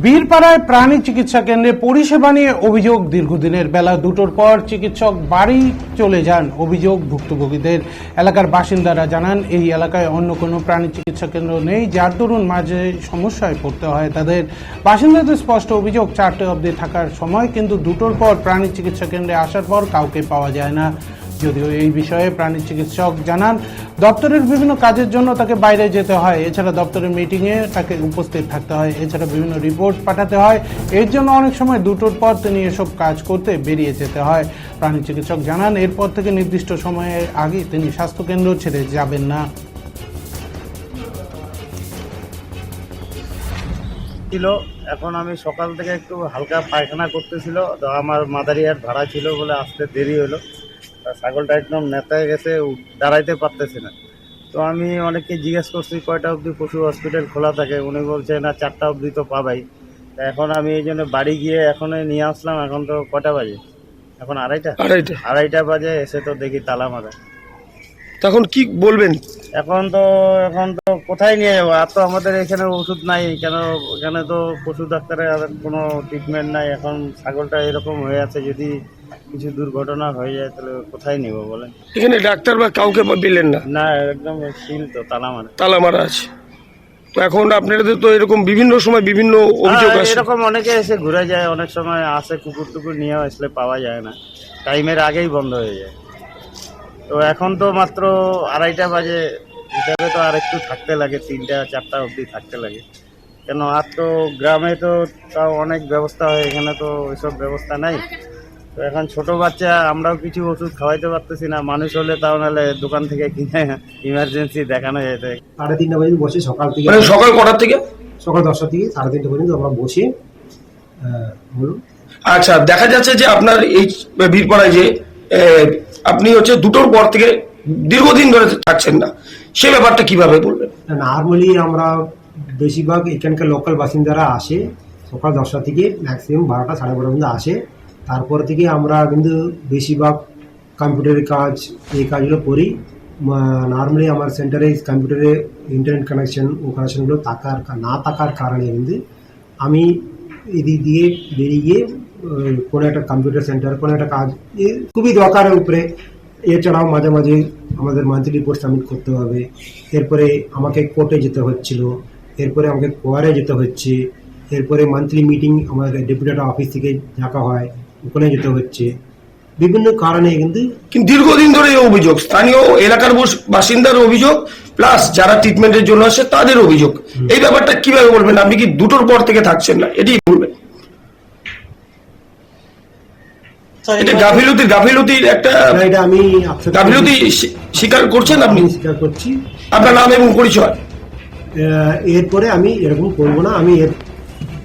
বীরপাড়ায় প্রাণী চিকিৎসা কেন্দ্রে পরিষেবা নিয়ে অভিযোগ দীর্ঘদিনের বেলা দুটোর পর চিকিৎসক বাড়ি চলে যান অভিযোগ ভুক্তভোগীদের। এলাকার বাসিন্দারা জানান, এই এলাকায় অন্য কোনো প্রাণী চিকিৎসা কেন্দ্র নেই, যার দরুন মাঝে সমস্যায় পড়তে হয়। তাদের বাসিন্দাদের স্পষ্ট অভিযোগ, চারটে অবধি থাকার সময় কিন্তু দুটোর পর প্রাণী চিকিৎসা কেন্দ্রে আসার পর কাউকে পাওয়া যায় না। যদিও এই বিষয়ে প্রাণী চিকিৎসক জানান দপ্তরের বিভিন্ন কাজের জন্য তাকে বাইরে যেতে হয়। এছাড়া দপ্তরের মিটিংয়ে তাকে উপস্থিত থাকতে হয়। এছাড়া বিভিন্ন রিপোর্ট পাঠাতে হয়। এর জন্য অনেক সময় দুটোর পর তিনি এসব কাজ করতে বেরিয়ে যেতে হয়। প্রাণী চিকিৎসক জানান, এরপর থেকে নির্দিষ্ট সময়ের আগে তিনি স্বাস্থ্যকেন্দ্র ছেড়ে যাবেন না। ছিল, এখন আমি সকাল থেকে একটু হালকা পায়খানা করতেছিল। তো আমার মাদারিহাট ভাড়া ছিল বলে আসতে দেরি হলো। ছাগলটা একদম নেতায় গেছে দাঁড়াইতে পারতেছে না। তো আমি অনেককে জিজ্ঞেস করছি কয়টা অবধি পশু হসপিটাল খোলা থাকে? উনি বলছে না চারটা অবধি তো পাবাই। তা এখন আমি এই জন্য বাড়ি গিয়ে এখনই নিয়ে আসলাম এখন তো কটা বাজে? এখন আড়াইটা? আড়াইটা। আড়াইটা বাজে এসে তো দেখি তালা মারা। তখন কি বলবেন? এখন তো এখন তো কোথায় নিয়ে যাব? আর তো আমাদের এখানে ওষুধ নাই কেন এখানে তো পশু ডাক্তারের আর কোনো ট্রিটমেন্ট নাই। এখন ছাগলটা এরকম হয়ে আছে যদি কিছু দুর্ঘটনা হয়ে যায় তাহলে কোথায় নিব বলেন? এখানে ডাক্তার বা কাউকে পেলেন না? না একদম সিল তো তালা মারা। তালা মারা আছে। তো এখন আপনাদের তো এরকম বিভিন্ন সময় বিভিন্ন অভিযোগ হ্যাঁ, আছে এরকম অনেকে এসে ঘুরে যায় অনেক সময় আসে কুকুর টুকুর নিয়ে আসলে পাওয়া যায় না। টাইমের আগেই বন্ধ হয়ে যায়। তো এখন তো মাত্র আড়াইটা বাজে হিসাবে তো আর একটু থাকতে লাগে তিনটা চারটা অবধি থাকতে লাগে। কেন আর তো গ্রামে তো তাও অনেক ব্যবস্থা হয় এখানে তো ওইসব ব্যবস্থা নাই। তো এখন ছোট বাচ্চা আমরাও কিছু ওষুধ খাওয়াইতে পারতেছি না। মানুষ হলে তাও নাহলে দোকান থেকে কিনে ইমার্জেন্সি দেখানো যেত সাড়ে তিনটা পর্যন্ত বসে সকাল থেকে মানে সকাল কটার থেকে? সকাল দশটা থেকে সাড়ে তিনটা পর্যন্ত আমরা বসে। বলুন। আচ্ছা দেখা যাচ্ছে যে আপনার এই বীরপাড়ায় যে আপনি হচ্ছে দুটোর পর থেকে দীর্ঘদিন ধরে থাকছেন না। সে ব্যাপারটা কীভাবে বলবেন? নর্মালি আমরা বেশিরভাগ এখানকার লোকাল বাসিন্দারা আসে সকাল দশটা থেকে ম্যাক্সিমাম বারোটা সাড়ে বারোটা পর্যন্ত আসে। তারপর থেকে আমরা কিন্তু বেশিরভাগ কম্পিউটারের কাজ, এই কাজগুলো করি। নর্মালি আমার সেন্টারে কম্পিউটারে ইন্টারনেট কানেকশন ও কানেকশনগুলো থাকার না থাকার কারণে কিন্তু আমি এদিক দিয়ে বেরিয়ে কোনো একটা কম্পিউটার সেন্টার কোনো একটা কাজ, এ খুবই দরকারের উপরে। এছাড়াও মাঝে মাঝে আমাদের মান্থলি রিপোর্ট সাবমিট করতে হবে। এরপরে আমাকে কোর্টে যেতে হচ্ছিল। এরপরে আমাকে কোয়ারে যেতে হচ্ছে। এরপরে মান্থলি মিটিং আমাদের ডেপুটেড অফিস থেকে ডাকা হয়। ওখানে যেতে হচ্ছে। বিভিন্ন কারণে কিন্তু কিন্তু দীর্ঘদিন ধরে এই অভিযোগ স্থানীয় এলাকার বাসিন্দার অভিযোগ প্লাস যারা ট্রিটমেন্টের জন্য আসে তাদের অভিযোগ। এই ব্যাপারটা কীভাবে বলবেন? আপনি কি দুটোর পর থেকে থাকছেন না? এটাই বলবেন। এটা গাফিলতির গাফিলতির একটা এটা আমি গাফিলতি স্বীকার করছেন আপনি? স্বীকার করছি। আপনার নাম এবং পরিচয়? আহ, এরপরে আমি এরকম করব না। আমি এর